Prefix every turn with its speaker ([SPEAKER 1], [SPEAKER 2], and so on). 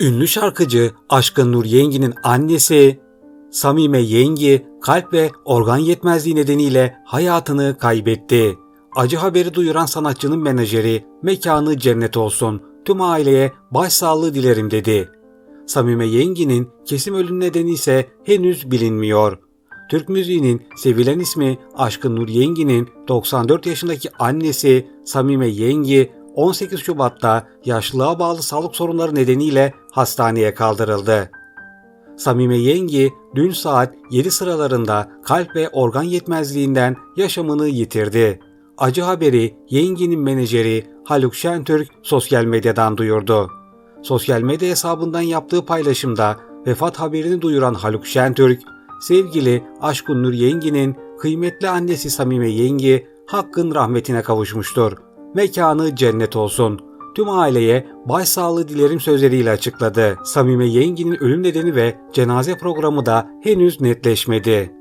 [SPEAKER 1] Ünlü şarkıcı Aşkın Nur Yengi'nin annesi Samime Yengi kalp ve organ yetmezliği nedeniyle hayatını kaybetti. Acı haberi duyuran sanatçının menajeri mekanı cennet olsun tüm aileye başsağlığı dilerim dedi. Samime Yengi'nin kesim ölüm nedeni ise henüz bilinmiyor. Türk müziğinin sevilen ismi Aşkın Nur Yengi'nin 94 yaşındaki annesi Samime Yengi 18 Şubat'ta yaşlılığa bağlı sağlık sorunları nedeniyle hastaneye kaldırıldı. Samime Yengi dün saat 7 sıralarında kalp ve organ yetmezliğinden yaşamını yitirdi. Acı haberi Yengi'nin menajeri Haluk Şentürk sosyal medyadan duyurdu. Sosyal medya hesabından yaptığı paylaşımda vefat haberini duyuran Haluk Şentürk, sevgili Aşkın Nur Yengi'nin kıymetli annesi Samime Yengi hakkın rahmetine kavuşmuştur. Mekanı cennet olsun. Tüm aileye başsağlığı dilerim sözleriyle açıkladı. Samime Yengi'nin ölüm nedeni ve cenaze programı da henüz netleşmedi.